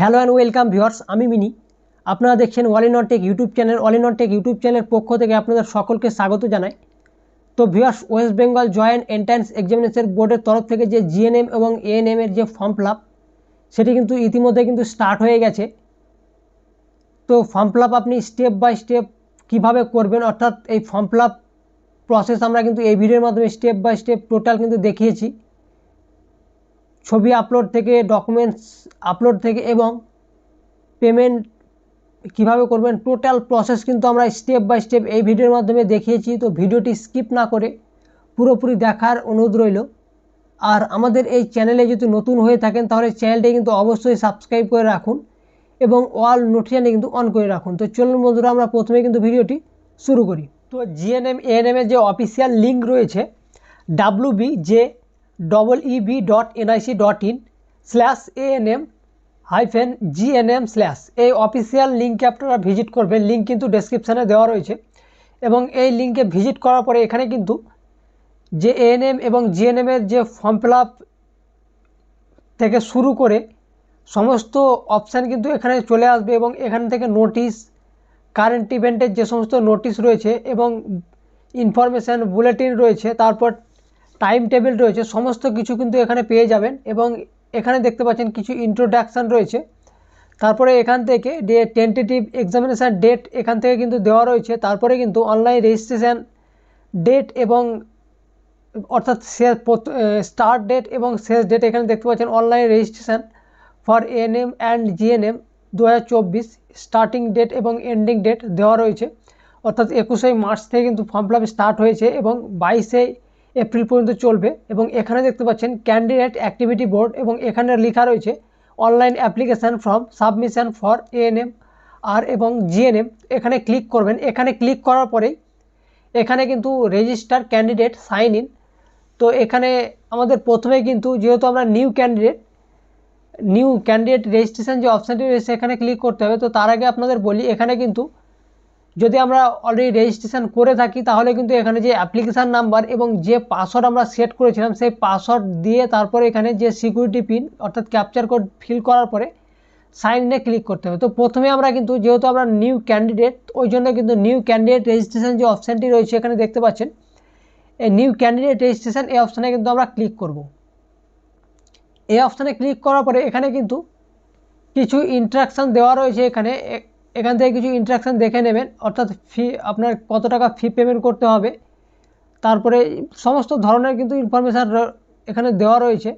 Hello and welcome viewers, আমি মিনি। আপনারা দেখছেন all in tech YouTube channel. All in tech YouTube চ্যানেলের পক্ষ থেকে আপনাদের সকলকে স্বাগত জানাই। তো viewers West Bengal joint entrance examination বোর্ডের তরফ থেকে যে জিএনএম এবং এএনএম এর যে ফর্ম ফিল সেটি কিন্তু ইতিমধ্যে কিন্তু স্টার্ট হয়ে গেছে। তো ফর্ম ফিল আপনি স্টেপ বাই স্টেপ কীভাবে করবেন, অর্থাৎ এই ফর্ম ফিল প্রসেস আমরা কিন্তু এই ভিডিওর মাধ্যমে স্টেপ বাই স্টেপ টোটাল কিন্তু দেখিয়েছি। ছবি আপলোড থেকে ডকুমেন্টস আপলোড থেকে এবং পেমেন্ট কীভাবে করবেন টোটাল প্রসেস কিন্তু আমরা স্টেপ বাই স্টেপ এই ভিডিওর মাধ্যমে দেখিয়েছি। তো ভিডিওটি স্কিপ না করে পুরোপুরি দেখার অনুরোধ রইল। আর আমাদের এই চ্যানেলে যদি নতুন হয়ে থাকেন, তাহলে চ্যানেলটি কিন্তু অবশ্যই সাবস্ক্রাইব করে রাখুন এবং অল নোটিফিকেশানে কিন্তু অন করে রাখুন। তো চলুন বন্ধুরা, আমরা প্রথমে কিন্তু ভিডিওটি শুরু করি। তো জিএনএম এএনএমের যে অফিসিয়াল লিঙ্ক রয়েছে W B J double EB dot NIC dot in slash ANM hyphen GNM slash এই অফিসিয়াল লিঙ্কে আপনারা ভিজিট করবেন। লিঙ্ক কিন্তু ডেসক্রিপশানে দেওয়া রয়েছে। এবং এই লিঙ্কে ভিজিট করার পরে এখানে কিন্তু যে এএনএম এবং জিএনএমের যে ফর্ম ফিল থেকে শুরু করে সমস্ত অপশান কিন্তু এখানে চলে আসবে এবং এখান থেকে নোটিশ কারেন্ট ইভেন্টের যে সমস্ত নোটিশ রয়েছে এবং ইনফরমেশান বুলেটিন রয়েছে, তারপর টাইম টেবিল রয়েছে, সমস্ত কিছু কিন্তু এখানে পেয়ে যাবেন এবং এখানে দেখতে পাচ্ছেন কিছু ইন্ট্রোডাকশান রয়েছে। তারপরে এখান থেকে ডে টেন্টেটিভ এক্সামিনেশান ডেট এখান থেকে কিন্তু দেওয়া রয়েছে। তারপরে কিন্তু অনলাইন রেজিস্ট্রেশান ডেট এবং অর্থাৎ শেষ স্টার্ট ডেট এবং শেষ ডেট এখানে দেখতে পাচ্ছেন online registration for ANM and GNM দু হাজার চব্বিশ স্টার্টিং ডেট এবং এন্ডিং ডেট দেওয়া রয়েছে। অর্থাৎ একুশে মার্চ থেকে কিন্তু ফর্ম ফিল স্টার্ট হয়েছে এবং বাইশে এপ্রিল পর্যন্ত চলবে এবং এখানে দেখতে পাচ্ছেন ক্যান্ডিডেট অ্যাক্টিভিটি বোর্ড এবং এখানে লেখা রয়েছে online application form submission for ANM আর এবং জিএনএম এখানে ক্লিক করবেন। এখানে ক্লিক করার পরেই এখানে কিন্তু রেজিস্টার ক্যান্ডিডেট সাইন ইন তো এখানে আমাদের প্রথমে কিন্তু যেহেতু আমরা new candidate new candidate registration যে অপশানটি রয়েছে, এখানে ক্লিক করতে হবে। তো তার আগে আপনাদের বলি, এখানে কিন্তু যদি আমরা অলরেডি রেজিস্ট্রেশন করে থাকি, তাহলে কিন্তু এখানে যে অ্যাপ্লিকেশান নাম্বার এবং যে পাসওয়ার্ড আমরা সেট করেছিলাম, সেই পাসওয়ার্ড দিয়ে তারপরে এখানে যে সিকিউরিটি পিন অর্থাৎ ক্যাপচার কোড ফিল করার পরে সাইন ইনে ক্লিক করতে হবে। তো প্রথমে আমরা কিন্তু, যেহেতু আমরা নিউ ক্যান্ডিডেট ওই জন্য কিন্তু নিউ ক্যান্ডিডেট রেজিস্ট্রেশন যে অপশানটি রয়েছে, এখানে দেখতে পাচ্ছেন, এই নিউ ক্যান্ডিডেট রেজিস্ট্রেশন এই অপশানে কিন্তু আমরা ক্লিক করব। এই অপশানে ক্লিক করার পরে এখানে কিন্তু কিছু ইন্ট্রাকশান দেওয়া রয়েছে এখানে এখান থেকে কিছু ইন্ট্রাকশান দেখে নেবেন। অর্থাৎ ফি আপনার কত টাকা ফি পেমেন্ট করতে হবে। তারপরে সমস্ত ধরনের কিন্তু ইনফরমেশান এখানে দেওয়া রয়েছে।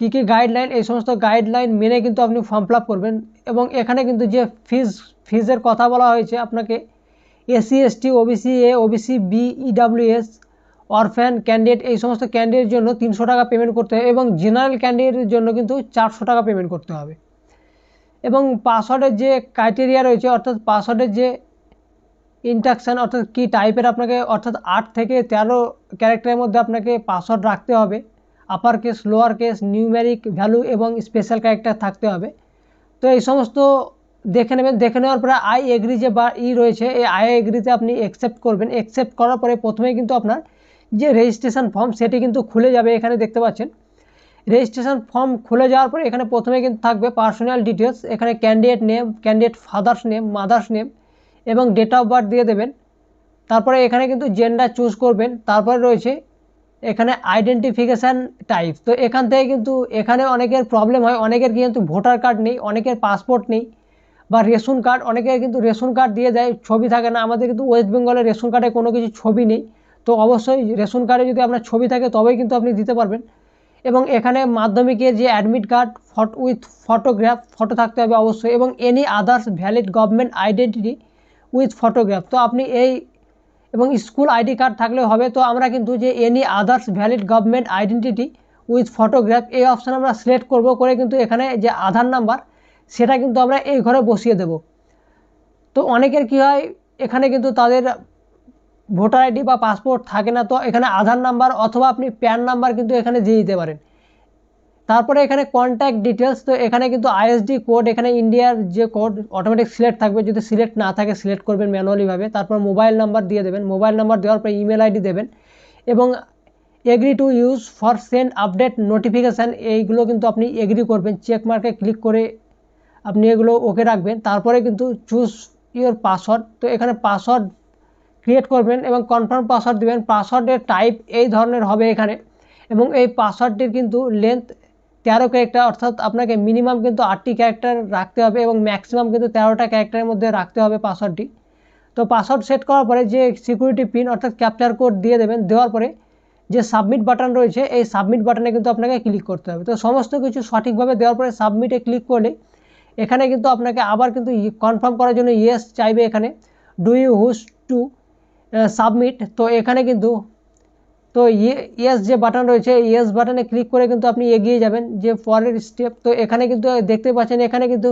কী কী গাইডলাইন এই সমস্ত গাইডলাইন মেনে কিন্তু আপনি ফর্ম ফিল করবেন। এবং এখানে কিন্তু যে ফিজ ফিজের কথা বলা হয়েছে আপনাকে SC ST OBC A OBC B EWS orphan candidate এই সমস্ত ক্যান্ডিডেটের জন্য তিনশো টাকা পেমেন্ট করতে হবে এবং জেনারেল ক্যান্ডিডেটের জন্য কিন্তু চারশো টাকা পেমেন্ট করতে হবে। এবং পাসওয়ার্ডের যে ক্রাইটেরিয়া রয়েছে, অর্থাৎ পাসওয়ার্ডের যে ইন্ট্রাকশান অর্থাৎ কী টাইপের আপনাকে, অর্থাৎ আট থেকে তেরো ক্যারেক্টারের মধ্যে আপনাকে পাসওয়ার্ড রাখতে হবে। Upper case lower case numeric value এবং স্পেশাল ক্যারেক্টার থাকতে হবে। তো এই সমস্ত দেখে নেবেন। দেখে নেওয়ার পরে আই এগ্রি যে বা ই রয়েছে, এই আই এগ্রিতে আপনি অ্যাকসেপ্ট করবেন। অ্যাকসেপ্ট করার পরে প্রথমেই কিন্তু আপনার যে রেজিস্ট্রেশন ফর্ম সেটি কিন্তু খুলে যাবে এখানে দেখতে পাচ্ছেন। রেজিস্ট্রেশন ফর্ম খুলে যাওয়ার পরে এখানে প্রথমে কিন্তু থাকবে পার্সোনাল ডিটেলস এখানে candidate name, candidate father's name, mother's name এবং ডেট অফ বার্থ দিয়ে দেবেন। তারপরে এখানে কিন্তু জেন্ডার চুজ করবেন। তারপরে রয়েছে এখানে আইডেন্টিফিকেশান টাইপ। তো এখান থেকে কিন্তু এখানে অনেকের প্রবলেম হয়, অনেকের কিন্তু ভোটার কার্ড নেই, অনেকের পাসপোর্ট নেই বা রেশন কার্ড, অনেকের কিন্তু রেশন কার্ড দিয়ে দেয়, ছবি থাকে না। আমাদের কিন্তু ওয়েস্ট বেঙ্গলের রেশন কার্ডে কোনো কিছু ছবি নেই। তো অবশ্যই রেশন কার্ডে যদি আপনার ছবি থাকে, তবেই কিন্তু আপনি দিতে পারবেন। এবং এখানে মাধ্যমিকের যে admit card photo with photograph photo থাকতে হবে অবশ্যই এবং any others valid government identity with photograph তো আপনি এই এবং স্কুল আইডি কার্ড থাকলেও হবে। তো আমরা কিন্তু যে any others valid government identity with photograph এই অপশান আমরা সিলেক্ট করব করে কিন্তু এখানে যে আধার নাম্বার সেটা কিন্তু আমরা এই ঘরে বসিয়ে দেব। তো অনেকের কী হয়, এখানে কিন্তু তাদের ভোটার আইডি বা পাসপোর্ট থাকে না, তো এখানে আধার নাম্বার অথবা আপনি প্যান নাম্বার কিন্তু এখানে দিয়ে দিতে পারেন। তারপরে এখানে কন্ট্যাক্ট ডিটেলস তো এখানে কিন্তু আইএসডি কোড এখানে ইন্ডিয়ার যে কোড অটোমেটিক সিলেক্ট থাকবে। যদি সিলেক্ট না থাকে সিলেক্ট করবেন ম্যানুয়ালিভাবে তারপর মোবাইল নাম্বার দিয়ে দেবেন। মোবাইল নাম্বার দেওয়ার পর ইমেল আইডি দেবেন এবং agree to use for send update notification এইগুলো কিন্তু আপনি এগ্রি করবেন। চেক মার্কে ক্লিক করে আপনি এগুলো ওকে রাখবেন। তারপরে কিন্তু চুজ ইওর পাসওয়ার্ড তো এখানে পাসওয়ার্ড ক্রিয়েট করবেন এবং কনফার্ম পাসওয়ার্ড দেবেন। পাসওয়ার্ডের টাইপ এই ধরনের হবে এখানে। এবং এই পাসওয়ার্ডটির কিন্তু লেন্থ তেরো ক্যারেক্টার অর্থাৎ আপনাকে মিনিমাম কিন্তু আটটি ক্যারেক্টার রাখতে হবে এবং ম্যাক্সিমাম কিন্তু তেরোটা ক্যারেক্টারের মধ্যে রাখতে হবে পাসওয়ার্ডটি তো পাসওয়ার্ড সেট করার পরে যে সিকিউরিটি পিন অর্থাৎ ক্যাপচার কোড দিয়ে দেবেন, দেওয়ার পরে যে সাবমিট বাটন রয়েছে, এই সাবমিট বাটনে কিন্তু আপনাকে ক্লিক করতে হবে। তো সমস্ত কিছু সঠিকভাবে দেওয়ার পরে সাবমিটে ক্লিক করলে এখানে কিন্তু আপনাকে আবার কিন্তু কনফার্ম করার জন্য ইয়েস চাইবে এখানে। Do you wish to submit তো এখানে কিন্তু, তো ইয়েস যে বাটন রয়েছে ইয়েস বাটনে ক্লিক করে কিন্তু আপনি এগিয়ে যাবেন যে পরের স্টেপ তো এখানে কিন্তু দেখতে পাচ্ছেন, এখানে কিন্তু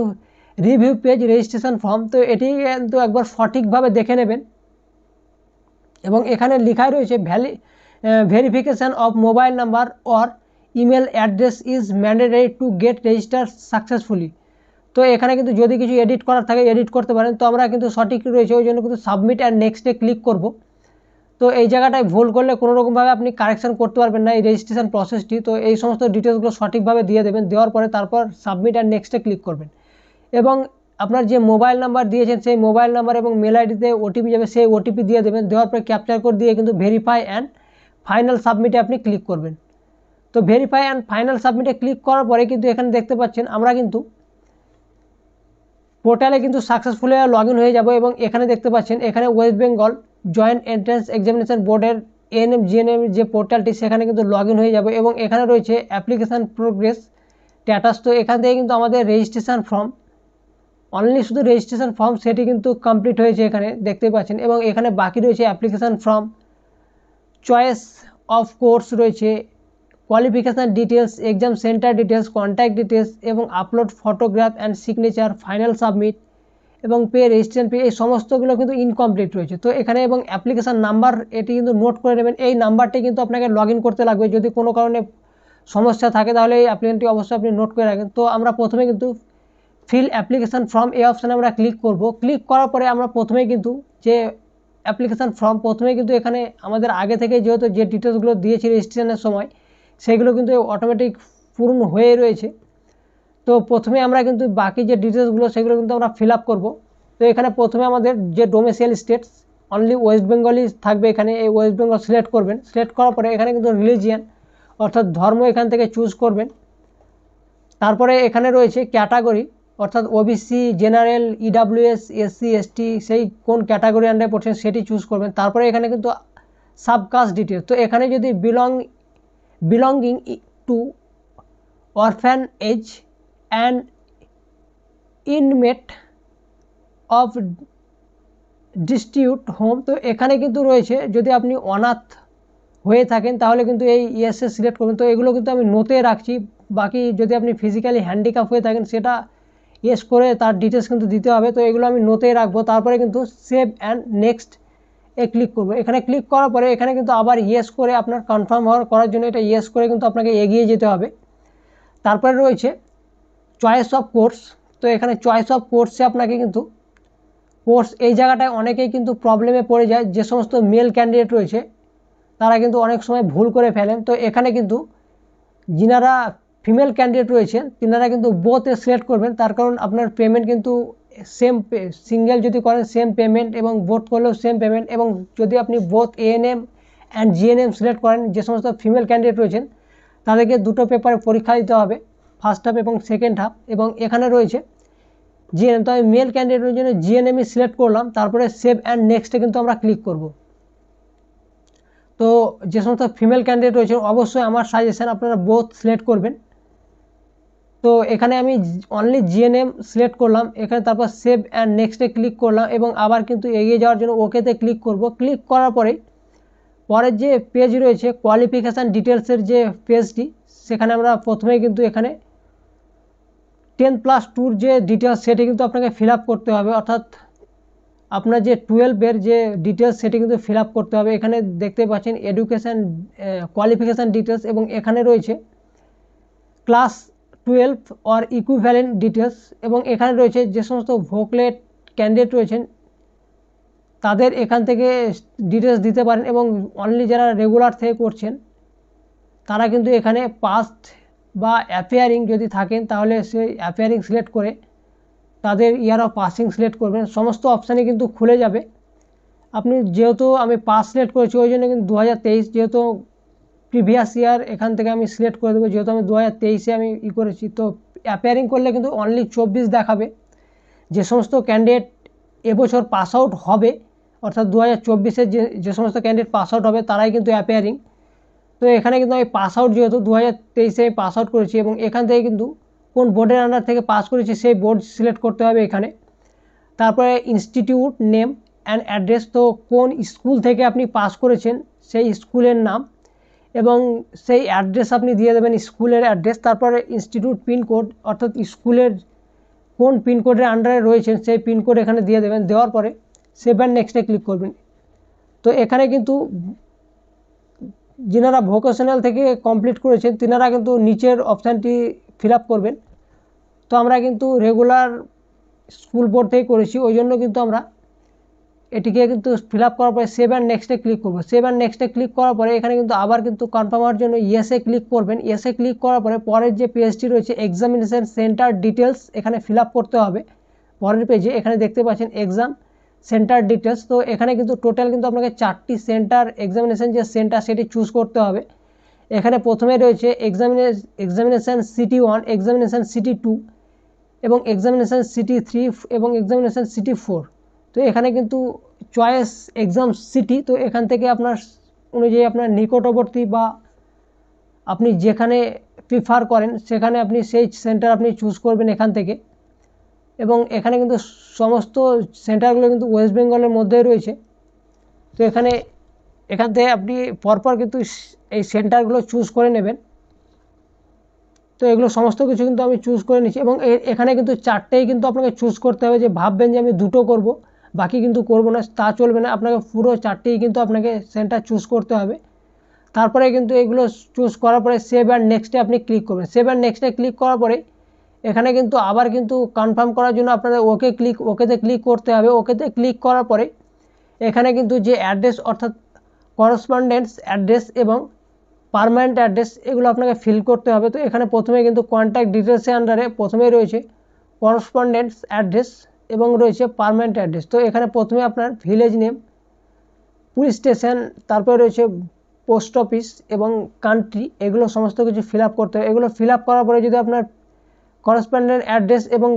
রিভিউ পেজ রেজিস্ট্রেশন ফর্ম তো এটি কিন্তু একবার সঠিকভাবে দেখে নেবেন। এবং এখানে লেখাই রয়েছে valid verification of mobile number or email address is mandatory to get register successfully তো এখানে কিন্তু যদি কিছু এডিট করার থাকে এডিট করতে পারেন। তো আমরা কিন্তু সঠিক রয়েছে, ওই জন্য কিন্তু সাবমিট অ্যান্ড নেক্সটে ক্লিক করব। তো এই জায়গাটায় ভুল করলে কোনো রকমভাবে আপনি কারেকশান করতে পারবেন না, এই রেজিস্ট্রেশন প্রসেসটি তো এই সমস্ত ডিটেলসগুলো সঠিকভাবে দিয়ে দেবেন, দেওয়ার পরে তারপর সাবমিট অ্যান্ড নেক্সটে ক্লিক করবেন। এবং আপনার যে মোবাইল নাম্বার দিয়েছেন, সেই মোবাইল নাম্বার এবং মেল আইডিতে ওটিপি যাবে, সেই ওটিপি দিয়ে দেবেন। দেওয়ার পরে ক্যাপচার কোড দিয়ে কিন্তু ভেরিফাই অ্যান্ড ফাইনাল সাবমিটে আপনি ক্লিক করবেন। তো ভেরিফাই অ্যান্ড ফাইনাল সাবমিটে ক্লিক করার পরে কিন্তু এখানে দেখতে পাচ্ছেন, আমরা কিন্তু পোর্টালে কিন্তু সাকসেসফুলি লগ ইন হয়ে যাব এবং এখানে দেখতে পাচ্ছেন, এখানে West Bengal joint entrance examination বোর্ডের এএনএম জিএনএম যে পোর্টালটি সেখানে কিন্তু লগ ইন হয়ে যাবে এবং এখানে রয়েছে অ্যাপ্লিকেশান প্রোগ্রেস স্ট্যাটাস তো এখান থেকে কিন্তু আমাদের রেজিস্ট্রেশন ফর্ম অনলি শুধু রেজিস্ট্রেশন ফর্ম সেটি কিন্তু কমপ্লিট হয়েছে এখানে, দেখতে পাচ্ছেন। এবং এখানে বাকি রয়েছে application form choice of course রয়েছে qualification details exam centre details contact details এবং upload photograph and signature final submit এবং পে রেজিস্ট্রেশন পে এই সমস্তগুলো কিন্তু ইনকমপ্লিট রয়েছে। তো এখানে এবং অ্যাপ্লিকেশান নাম্বার এটি কিন্তু নোট করে নেবেন। এই নাম্বারটি কিন্তু আপনাকে লগ করতে লাগবে। যদি কোনো কারণে সমস্যা থাকে, তাহলে এই অ্যাপ্লিকেশনটি অবশ্যই আপনি নোট করে রাখেন তো আমরা প্রথমে কিন্তু ফিল অ্যাপ্লিকেশান ফর্ম এই অপশানে আমরা ক্লিক করব। ক্লিক করার পরে আমরা প্রথমে কিন্তু যে অ্যাপ্লিকেশান ফর্ম প্রথমে কিন্তু এখানে আমাদের আগে থেকে যেহেতু যে ডিটেলসগুলো দিয়েছি রেজিস্ট্রেশনের সময় সেগুলো কিন্তু অটোমেটিক পূরণ হয়ে রয়েছে। তো প্রথমে আমরা কিন্তু বাকি যে ডিটেলসগুলো সেগুলো কিন্তু আমরা ফিল আপ করব। তো এখানে প্রথমে আমাদের যে ডোমেসিয়াল স্টেটস অনলি ওয়েস্ট বেঙ্গলই থাকবে এখানে। এই ওয়েস্ট বেঙ্গল সিলেক্ট করবেন। সিলেক্ট করার পরে এখানে কিন্তু রিলিজিয়ান অর্থাৎ ধর্ম এখান থেকে চুজ করবেন। তারপরে এখানে রয়েছে ক্যাটাগরি অর্থাৎ OBC general EWS SC ST সেই কোন ক্যাটাগরি আন্ডারে পড়ছেন সেটি চুজ করবেন। তারপরে এখানে কিন্তু সাবকাস্ট ডিটেলস তো এখানে যদি belong to orphanage and inmate of destitute home তো এখানে কিন্তু রয়েছে, যদি আপনি অনাথ হয়ে থাকেন, তাহলে কিন্তু এই ইএসএ সিলেক্ট করবেন তো এগুলো কিন্তু আমি নোতে রাখছি। বাকি যদি আপনি ফিজিক্যালি হ্যান্ডিক্যাপ হয়ে থাকেন, সেটা ইয়েস করে তার ডিটেলস কিন্তু দিতে হবে। তো এগুলো আমি নোতে রাখব। তারপরে কিন্তু সেভ অ্যান্ড নেক্সট এ ক্লিক করব। এখানে ক্লিক করার পরে এখানে কিন্তু আবার ইয়েস করে আপনার কনফার্ম হওয়ার করার জন্য এটা ইয়েস করে কিন্তু আপনাকে এগিয়ে যেতে হবে। তারপরে রয়েছে চয়েস অফ কোর্স তো এখানে চয়েস অফ কোর্সে আপনাকে কিন্তু কোর্স এই জায়গাটায় অনেকেই কিন্তু প্রবলেমে পড়ে যায়। যে সমস্ত মেল ক্যান্ডিডেট রয়েছে, তারা কিন্তু অনেক সময় ভুল করে ফেলেন। তো এখানে কিন্তু যিনারা ফিমেল ক্যান্ডিডেট রয়েছেন, তিনারা কিন্তু বোথ সিলেক্ট করবেন। তার কারণ আপনার পেমেন্ট কিন্তু সেম সিঙ্গেল যদি করেন সেম পেমেন্ট এবং বোথ করলেও সেম পেমেন্ট এবং যদি আপনি both ANM and GNM select করেন, যে সমস্ত ফিমেল ক্যান্ডিডেট রয়েছেন, তাদেরকে দুটো পেপারে পরীক্ষা দিতে হবে ফার্স্ট হাফ এবং সেকেন্ড হাফ এবং এখানে রয়েছে জিএনএম তো আমি মেল ক্যান্ডিডেটের জন্য জিএনএমই সিলেক্ট করলাম, তারপরে সেভ অ্যান্ড নেক্সটে কিন্তু আমরা ক্লিক করব। তো যে সমস্ত ফিমেল ক্যান্ডিডেট রয়েছে অবশ্যই আমার সাজেশান আপনারা বোথ সিলেক্ট করবেন। তো এখানে আমি অনলি জিএনএম সিলেক্ট করলাম, এখানে তারপর সেভ অ্যান্ড নেক্সটে ক্লিক করলাম এবং আবার কিন্তু এগিয়ে যাওয়ার জন্য ওকেতে ক্লিক করব। ক্লিক করার পরে পরের যে পেজ রয়েছে কোয়ালিফিকেশান ডিটেলসের যে পেজটি সেখানে আমরা প্রথমেই কিন্তু এখানে টেন প্লাস টুর যে ডিটেলস সেটি কিন্তু আপনাকে ফিল করতে হবে। অর্থাৎ আপনার যে টুয়েলভের যে ডিটেলস সেটি কিন্তু ফিল করতে হবে। এখানে দেখতে পাচ্ছেন এডুকেশান কোয়ালিফিকেশান ডিটেলস এবং এখানে রয়েছে class twelve or equivalent details এবং এখানে রয়েছে যে সমস্ত ভোকলেট ক্যান্ডিডেট রয়েছেন, তাদের এখান থেকে ডিটেলস দিতে পারেন এবং অনলি যারা রেগুলার থেকে করছেন, তারা কিন্তু এখানে পাস্ট বা অ্যাপিয়ারিং যদি থাকেন, তাহলে সেই অ্যাপিয়ারিং সিলেক্ট করে তাদের ইয়ার অফ পাসিং সিলেক্ট করবেন। সমস্ত অপশানই কিন্তু খুলে যাবে। আপনি যেহেতু আমি পাস সিলেক্ট করেছি, ওই জন্য কিন্তু দু হাজার তেইশ যেহেতু প্রিভিয়াস ইয়ার এখান থেকে আমি সিলেক্ট করে দেবো। যেহেতু আমি দু হাজার তেইশে আমি ই করেছি, তো অ্যাপিয়ারিং করলে কিন্তু অনলি চব্বিশ দেখাবে। যে সমস্ত ক্যান্ডিডেট এবছর পাস আউট হবে, অর্থাৎ দু হাজার চব্বিশের যে যে সমস্ত ক্যান্ডিডেট পাস আউট হবে, তারাই কিন্তু অ্যাপিয়ারিং তো এখানে কিন্তু আমি পাস আউট যেহেতু দু হাজার তেইশে আমি পাস আউট করেছি এবং এখান থেকে কিন্তু কোন বোর্ডের আন্ডার থেকে পাস করেছি, সেই বোর্ড সিলেক্ট করতে হবে এখানে। তারপরে ইনস্টিটিউট নেম অ্যান্ড অ্যাড্রেস তো কোন স্কুল থেকে আপনি পাস করেছেন, সেই স্কুলের নাম। এবং সেই অ্যাড্রেস আপনি দিয়ে দেবেন স্কুলের অ্যাড্রেস, তারপরে ইনস্টিটিউট পিনকোড অর্থাৎ স্কুলের কোন পিনকোডের আন্ডারে রয়েছেন সেই পিনকোড এখানে দিয়ে দেবেন। দেওয়ার পরে সেভ অ্যান্ড নেক্সটে ক্লিক করবেন। তো এখানে কিন্তু যিনারা ভোকেশনাল থেকে কমপ্লিট করেছেন, তিনারা কিন্তু নিচের অপশানটি ফিল করবেন। তো আমরা কিন্তু রেগুলার স্কুল বোর্ড থেকে করেছি, ওই জন্য কিন্তু আমরা এটিকে কিন্তু ফিল আপ করার পরে সেভ অ্যান্ড নেক্সটে ক্লিক করব। সেভ অ্যান্ড নেক্সটে ক্লিক করার পরে এখানে কিন্তু আবার কিন্তু কনফার্ম হওয়ার জন্য ইয়েসে ক্লিক করবেন। ইয়েসে ক্লিক করার পরে পরের যে পেজটি রয়েছে এক্সামিনেশান সেন্টার ডিটেলস এখানে ফিল আপ করতে হবে। পরের পেজে এখানে দেখতে পাচ্ছেন এক্সাম সেন্টার ডিটেলস তো এখানে কিন্তু টোটাল কিন্তু আপনাকে চারটি সেন্টার এক্সামিনেশান যে সেন্টার সেটি চুজ করতে হবে। এখানে প্রথমে রয়েছে examine examination city one examination city two এবং এক্সামিনেশান সিটি থ্রি এবং এক্সামিনেশান সিটি ফোর তো এখানে কিন্তু চয়েস এক্সাম সিটি তো এখান থেকে আপনার অনুযায়ী আপনার নিকটবর্তী বা আপনি যেখানে প্রিফার করেন, সেখানে আপনি সেই সেন্টার আপনি চুজ করবেন এখান থেকে। এবং এখানে কিন্তু সমস্ত সেন্টারগুলো কিন্তু ওয়েস্ট বেঙ্গলের মধ্যেই রয়েছে। তো এখানে, এখান থেকে আপনি পরপর কিন্তু এই সেন্টারগুলো চুজ করে নেবেন। তো এগুলো সমস্ত কিছু কিন্তু আমি চুজ করে নিচ্ছি। এবং এখানে কিন্তু চারটেই কিন্তু আপনাকে চুজ করতে হবে যে, ভাববেন যে আমি দুটো করব। বাকি কিন্তু করব না, তা চলবে না। আপনাকে পুরো চারটেই কিন্তু আপনাকে সেন্টার চুজ করতে হবে। তারপরে কিন্তু এগুলো চুজ করার পরে সেভ অ্যান্ড নেক্সটে আপনি ক্লিক করবেন। সেভ অ্যান্ড নেক্সটে ক্লিক করার পরে এখানে কিন্তু আবার কিন্তু কনফার্ম করার জন্য আপনাদের ওকে ক্লিক ওকেতে ক্লিক করতে হবে। ওকেতে ক্লিক করার পরে এখানে কিন্তু যে অ্যাড্রেস অর্থাৎ করসপন্ডেন্স অ্যাড্রেস এবং পারমানেন্ট অ্যাড্রেস এগুলো আপনাকে ফিল করতে হবে। তো এখানে প্রথমে কিন্তু কন্ট্যাক্ট ডিটেলসের আন্ডারে প্রথমেই রয়েছে করসপন্ডেন্স অ্যাড্রেস এবং রয়েছে পারমানেন্ট অ্যাড্রেস তো এখানে প্রথমে আপনার ভিলেজ নেম পুলিশ স্টেশন তারপরে রয়েছে পোস্ট অফিস এবং কান্ট্রি এগুলো সমস্ত কিছু ফিল করতে হবে। এগুলো ফিল করার পরে যদি আপনার করসপন্ডেন্ট অ্যাড্রেস এবং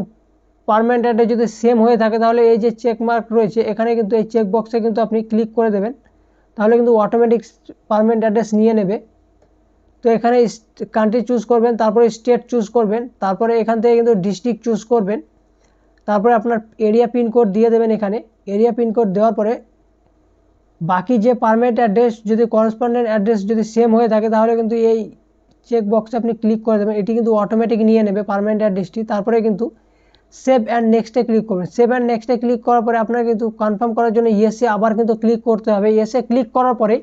পারমানেন্ট অ্যাড্রেস যদি সেম হয়ে থাকে, তাহলে এই যে চেকমার্ক রয়েছে, এখানে কিন্তু এই চেক বক্সে কিন্তু আপনি ক্লিক করে দেবেন। তাহলে কিন্তু অটোমেটিক পারমানেন্ট অ্যাড্রেস নিয়ে নেবে। তো এখানে কান্ট্রি চুজ করবেন, তারপরে স্টেট চুজ করবেন, তারপরে এখান থেকে কিন্তু ডিস্ট্রিক্ট চুজ করবেন। তারপরে আপনার এরিয়া পিনকোড দিয়ে দেবেন এখানে। এরিয়া পিনকোড দেওয়ার পরে বাকি যে পারমানেন্ট অ্যাড্রেস যদি করসপন্ডেন্ট অ্যাড্রেস যদি সেম হয়ে থাকে, তাহলে কিন্তু এই চেক বক্সে আপনি ক্লিক করে দেবেন। এটি কিন্তু অটোমেটিক নিয়ে নেবে পারমানেন্ট অ্যাড্রেসটি তারপরে কিন্তু সেভ অ্যান্ড নেক্সটে ক্লিক করবেন। সেভ অ্যান্ড নেক্সটে ক্লিক করার পরে আপনার কিন্তু কনফার্ম করার জন্য ইয়েসে আবার কিন্তু ক্লিক করতে হবে। ইয়েসে ক্লিক করার পরে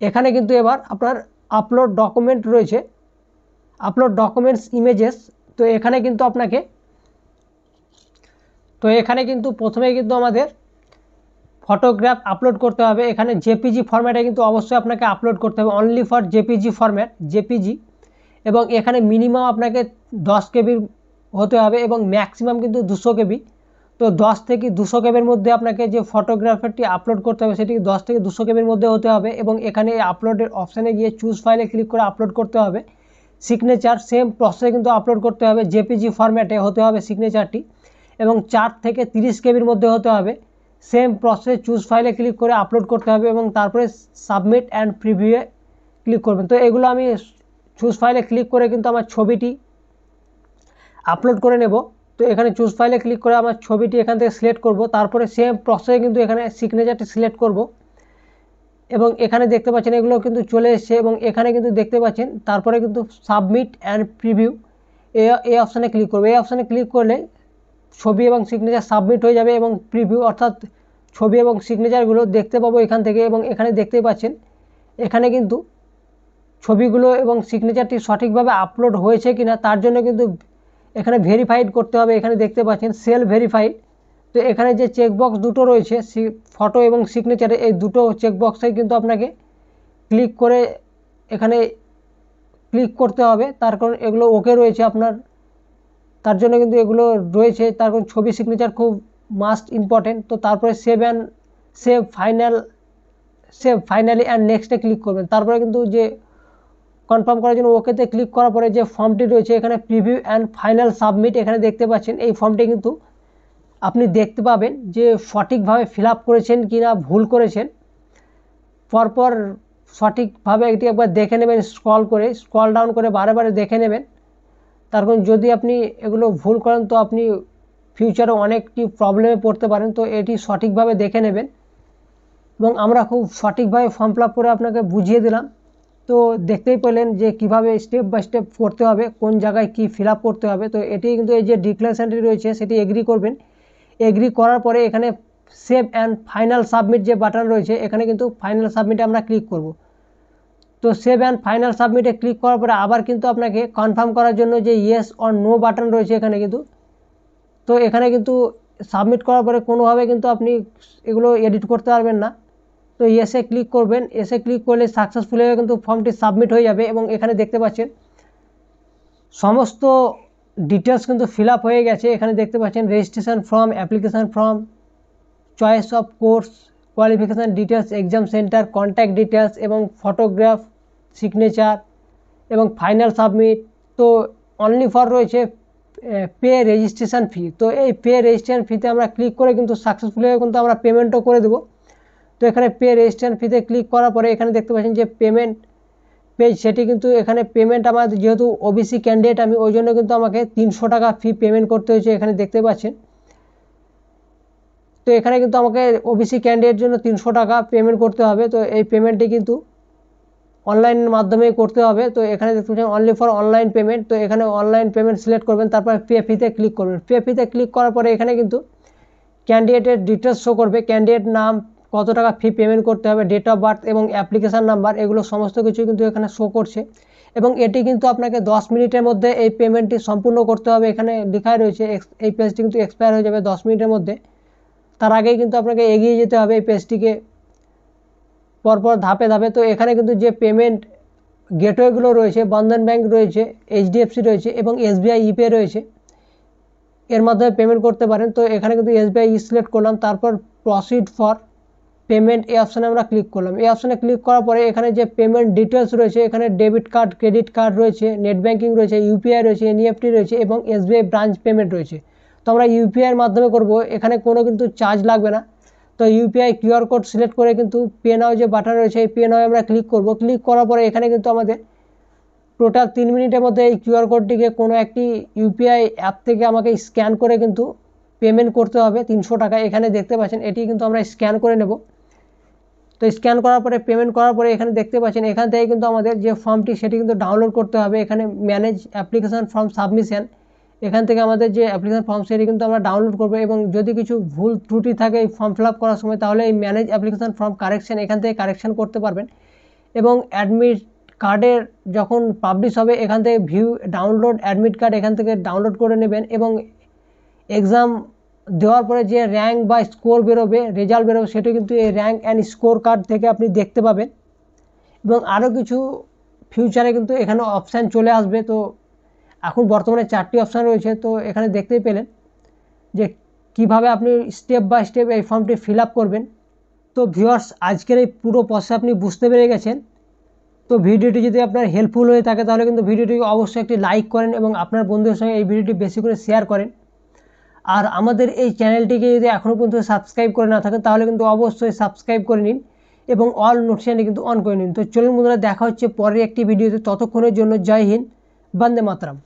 এখানে কিন্তু এবার আপনার আপলোড ডকুমেন্ট রয়েছে। আপলোড ডকুমেন্টস ইমেজেস তো এখানে কিন্তু আপনাকে তো এখানে কিন্তু প্রথমে কিন্তু আমাদের ফটোগ্রাফ আপলোড করতে হবে। এখানে জেপিজি ফরম্যাটে কিন্তু অবশ্যই আপনাকে আপলোড করতে হবে। Only for JPG format JPG এবং এখানে মিনিমাম আপনাকে দশ কেবির হতে হবে এবং ম্যাক্সিমাম কিন্তু দুশো কেবি। তো দশ থেকে দুশো কেবির মধ্যে আপনাকে যে ফটোগ্রাফারটি আপলোড করতে হবে সেটি দশ থেকে দুশো কেবির মধ্যে হতে হবে এবং এখানে আপলোডের অপশানে গিয়ে চুজ ফাইলে ক্লিক করে আপলোড করতে হবে। সিগনেচার সেম প্রসেসে কিন্তু আপলোড করতে হবে। জেপিজি ফরম্যাটে হতে হবে সিগনেচারটি এবং চার থেকে তিরিশ কেবির মধ্যে হতে হবে। সেম প্রসেস চুজ ফাইলে ক্লিক করে আপলোড করতে হবে এবং তারপরে সাবমিট অ্যান্ড প্রিভিউয়ে ক্লিক করবেন। তো এগুলো আমি চুজ ফাইলে ক্লিক করে কিন্তু আমার ছবিটি আপলোড করে নেব। তো এখানে চুজ ফাইলে ক্লিক করে আমার ছবিটি এখান থেকে সিলেক্ট করব। তারপরে সেম প্রসেসে কিন্তু এখানে সিগনেচারটি সিলেক্ট করব। এবং এখানে দেখতে পাচ্ছেন এগুলো কিন্তু চলে এসছে এবং এখানে কিন্তু দেখতে পাচ্ছেন তারপরে কিন্তু সাবমিট অ্যান্ড প্রিভিউ এই অপশানে ক্লিক করব। এই অপশানে ক্লিক করলে ছবি এবং সিগনেচার সাবমিট হয়ে যাবে এবং প্রিভিউ অর্থাৎ ছবি এবং সিগনেচারগুলো দেখতে পাবো এখান থেকে এবং এখানে দেখতেই পাচ্ছেন। এখানে কিন্তু ছবিগুলো এবং সিগনেচারটি সঠিকভাবে আপলোড হয়েছে কিনা তার জন্য কিন্তু এখানে ভেরিফাইড করতে হবে। এখানে দেখতে পাচ্ছেন সেল ভেরিফাইড তো এখানে যে চেকবক্স দুটো রয়েছে ফটো এবং সিগনেচারে এই দুটো চেকবক্সে কিন্তু আপনাকে ক্লিক করে এখানে ক্লিক করতে হবে। তার কারণ এগুলো ওকে রয়েছে আপনার তার জন্য কিন্তু এগুলো রয়েছে। তারপর ছবি সিগনেচার খুব মাস্ট ইম্পর্টেন্ট তো তারপরে save and save final save finally and নেক্সটে ক্লিক করবেন। তারপরে কিন্তু যে কনফার্ম করার জন্য ওকেতে ক্লিক করার পরে যে ফর্মটি রয়েছে, এখানে প্রিভিউ অ্যান্ড ফাইনাল সাবমিট এখানে দেখতে পাচ্ছেন। এই ফর্মটি কিন্তু আপনি দেখতে পাবেন যে সঠিকভাবে ফিল করেছেন কি না ভুল করেছেন। পরপর সঠিকভাবে এটি একবার দেখে নেবেন স্ক্রল করে স্ক্রল ডাউন করে বারে বারে দেখে নেবেন। তার কারণ যদি আপনি এগুলো ভুল করেন, তো আপনি ফিউচারে অনেকটি প্রবলেমে পড়তে পারেন। তো এটি সঠিকভাবে দেখে নেবেন। এবং আমরা খুব সঠিকভাবে ফর্ম ফিল করে আপনাকে বুঝিয়ে দিলাম। তো দেখতেই পেলেন যে কীভাবে স্টেপ বাই স্টেপ করতে হবে, কোন জায়গায় কি ফিল করতে হবে। তো এটি কিন্তু এই যে ডিক্লারেশনটি রয়েছে, সেটি এগ্রি করবেন। এগ্রি করার পরে এখানে সেভ অ্যান্ড ফাইনাল সাবমিট যে বাটন রয়েছে, এখানে কিন্তু ফাইনাল সাবমিটে আমরা ক্লিক করব। তো সেভ অ্যান্ড ফাইনাল সাবমিটে ক্লিক করার পরে আবার কিন্তু আপনাকে কনফার্ম করার জন্য যে ইয়েস অর নো বাটন রয়েছে এখানে কিন্তু। তো এখানে কিন্তু সাবমিট করার পরে কোনোভাবে কিন্তু আপনি এগুলো এডিট করতে পারবেন না। তো এসে ক্লিক করবেন এসে ক্লিক করলে সাকসেসফুল হয়ে কিন্তু ফর্মটি সাবমিট হয়ে যাবে এবং এখানে দেখতে পাচ্ছেন সমস্ত ডিটেলস কিন্তু ফিল হয়ে গেছে। এখানে দেখতে পাচ্ছেন registration form application form choice of course qualification details exam centre contact details এবং ফটোগ্রাফ সিগনেচার এবং ফাইনাল সাবমিট তো অনলি ফর রয়েছে পে রেজিস্ট্রেশন ফি তো এই পে রেজিস্ট্রেশন ফিতে আমরা ক্লিক করে কিন্তু সাকসেসফুল হয়ে কিন্তু আমরা পেমেন্টও করে দেবো। তো এখানে পে রেজিস্ট্রেশন ফিতে ক্লিক করার পরে এখানে দেখতে পাচ্ছেন যে পেমেন্ট পেজ সেটি কিন্তু এখানে পেমেন্ট আমার যেহেতু ওবিসি ক্যান্ডিডেট আমি ওই জন্য কিন্তু আমাকে তিনশো টাকা ফি পেমেন্ট করতে হয়েছে এখানে দেখতে পাচ্ছেন। তো এখানে কিন্তু আমাকে ওবিসি ক্যান্ডিডেট জন্য তিনশো টাকা পেমেন্ট করতে হবে। তো এই পেমেন্টটি কিন্তু অনলাইনের মাধ্যমে করতে হবে। তো এখানে দেখতে পাচ্ছেন অনলি ফর অনলাইন পেমেন্ট তো এখানে অনলাইন পেমেন্ট সিলেক্ট করবেন, তারপর পে ফিতে ক্লিক করবেন। পে ফিতে ক্লিক করার পরে এখানে কিন্তু ক্যান্ডিডেটের ডিটেলস শো করবে। ক্যান্ডিডেট নাম, কত টাকা ফি পেমেন্ট করতে হবে ডেট অফ বার্থ এবং অ্যাপ্লিকেশান নাম্বার এগুলো সমস্ত কিছু কিন্তু এখানে শো করছে। এবং এটি কিন্তু আপনাকে দশ মিনিটের মধ্যে এই পেমেন্টটি সম্পূর্ণ করতে হবে। এখানে লেখাই রয়েছে এই পেজটি কিন্তু এক্সপায়ার হয়ে যাবে দশ মিনিটের মধ্যে। তার আগেই কিন্তু আপনাকে এগিয়ে যেতে হবে, এই পেজটিকে পরপর ধাপে ধাপে তো এখানে কিন্তু যে পেমেন্ট গেটওয়েগুলো রয়েছে, বন্ধন ব্যাংক রয়েছে এইচডিএফসি রয়েছে এবং এসবিআই ইপে রয়েছে, এর মাধ্যমে পেমেন্ট করতে পারেন। তো এখানে কিন্তু এসবিআই সিলেক্ট করলাম, তারপর প্রসিড ফর পেমেন্ট এই অপশানে আমরা ক্লিক করলাম। এই অপশানে ক্লিক করার পরে এখানে যে পেমেন্ট ডিটেলস রয়েছে, এখানে ডেবিট কার্ড ক্রেডিট কার্ড রয়েছে নেট ব্যাঙ্কিং রয়েছে ইউপিআই রয়েছে এনইএফটি রয়েছে এবং এসবিআই ব্রাঞ্চ পেমেন্ট রয়েছে। তো আমরা ইউপিআইয়ের মাধ্যমে করব, এখানে কোনো কিন্তু চার্জ লাগবে না। তো ইউপিআই কিউআর কোড সিলেক্ট করে কিন্তু পে নাও যে বাটন রয়েছে এই পে নাও আমরা ক্লিক করব। ক্লিক করার পরে এখানে কিন্তু আমাদের টোটাল তিন মিনিটের মধ্যে এই কিউআর কোডটিকে কোনো একটি ইউপিআই অ্যাপ থেকে আমাকে স্ক্যান করে কিন্তু পেমেন্ট করতে হবে। তিনশো টাকা এখানে দেখতে পাচ্ছেন, এটি কিন্তু আমরা স্ক্যান করে নেব। তো স্ক্যান করার পরে পেমেন্ট করার পরে এখানে দেখতে পাচ্ছেন, এখান থেকে কিন্তু আমাদের যে ফর্মটি সেটি কিন্তু ডাউনলোড করতে হবে। এখানে ম্যানেজ অ্যাপ্লিকেশান ফর্ম সাবমিশন এখান থেকে আমাদের যে অ্যাপ্লিকেশান ফর্ম সেটি কিন্তু আমরা ডাউনলোড করব এবং যদি কিছু ভুল ত্রুটি থাকে এই ফর্ম ফিল করার সময়, তাহলে এই ম্যানেজ অ্যাপ্লিকেশান ফর্ম কারেকশান এখান থেকে কারেকশান করতে পারবেন। এবং অ্যাডমিট কার্ডের যখন পাবলিশ হবে, এখান থেকে ভিউ ডাউনলোড অ্যাডমিট কার্ড এখান থেকে ডাউনলোড করে নেবেন এবং এক্সাম দেওয়ার পরে যে র্যাঙ্ক বা স্কোর বেরোবে রেজাল্ট বেরোবে, সেটা কিন্তু এই র্যাঙ্ক অ্যান্ড স্কোর কার্ড থেকে আপনি দেখতে পাবেন। এবং আরও কিছু ফিউচারে কিন্তু এখানে অপশান চলে আসবে। তো এখন বর্তমানে চারটি অপশান রয়েছে, তো এখানে দেখতেই পেলেন যে কীভাবে আপনি স্টেপ বাই স্টেপ এই ফর্মটি ফিল করবেন। তো ভিউয়ার্স আজকের এই পুরো প্রসেস আপনি বুঝতে পেরে গেছেন। তো ভিডিওটি যদি আপনার হেল্পফুল হয়ে থাকে, তাহলে কিন্তু ভিডিওটি অবশ্যই একটি লাইক করেন এবং আপনার বন্ধুদের সঙ্গে এই ভিডিওটি বেশি করে শেয়ার করেন। আর আমাদের এই চ্যানেলটিকে যদি এখনও পর্যন্ত সাবস্ক্রাইব করে না থাকেন, তাহলে কিন্তু অবশ্যই সাবস্ক্রাইব করে নিন এবং অল নোটিফিকেশানটি কিন্তু অন করে নিন। তো চলুন বন্ধুরা, দেখা হচ্ছে পরের একটি ভিডিওতে। ততক্ষণের জন্য জয় হিন্দ, বন্দে মাতরম।